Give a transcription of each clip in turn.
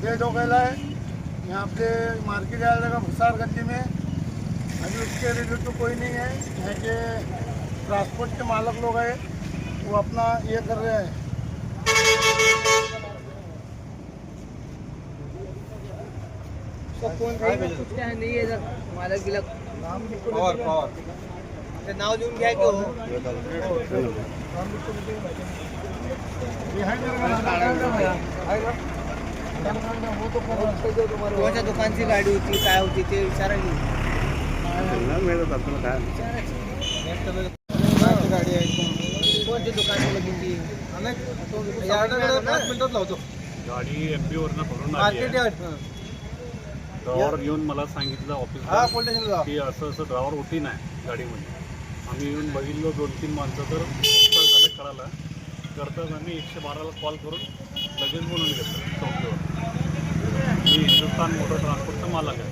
Date हो गया है। यहाँ पे मार्केट आया लगा भुसार गली में। अभी उसके रिलेटिव कोई नहीं है। यहाँ के ट्रांसपोर्ट के मालक लोग हैं वो अपना ये कर रहे हैं। नाही आहे मालक बिलक पवार पवार ते नाव लिहून घ्या की। हो कोणाच्या दुकानची गाडी होती काय होती ते विचारा की गाडी आहे कोणती दुकान होती गाडी एम पी वरनं भरून मार्केट येऊन मला सांगितलं हा ऑफिसला स्टेशनला की असं असं ड्रायव्हर होती नाही गाडीमध्ये. आम्ही येऊन बघितलो दोन तीन माणसं तर झाले कळाला करताच आम्ही एकशे बाराला कॉल करून लगेच बोलून घेतलं. चौकीवर. मी हिंदुस्थान मोटर ट्रान्सपोर्टचा मालक आहे.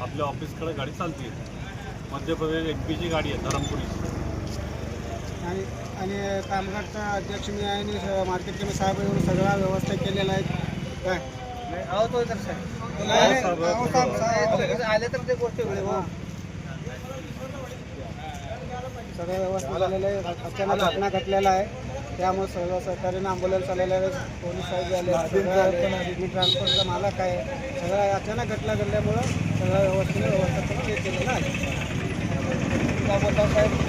आपल्या ऑफिसकडे गाडी चालते. मध्य प्रदेश एम पीची गाडी आहे धरमपुरीची. आणि आणि कामगारचा अध्यक्ष मी आहे आणि स- मार्केट कमिटी साहेब येऊन सगळा व्यवस्था केलेला आहे. काय? तो तर नाही, नाही, अहो, साहेब, साहेब, आले तर ते गोष्ट वेगळी. हो. हां. सगळं व्यवस्थित झालेलं आहे. अचानक घटना घडलेला आहे. त्यामुळे सर्व सहकार्याने ॲम्ब्युलन्स आलेलं आहे. पोलीस साहेब आले ट्रान्सपोर्टचा मालक आहे. सगळं अचानक घटना घडल्यामुळं सगळं व्यवस्थित व्यवस्थापन के- केलेलं आहे. काय बोलता साहेब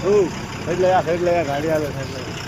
हो साईडला या साईडला या. गाडी आलं साईडला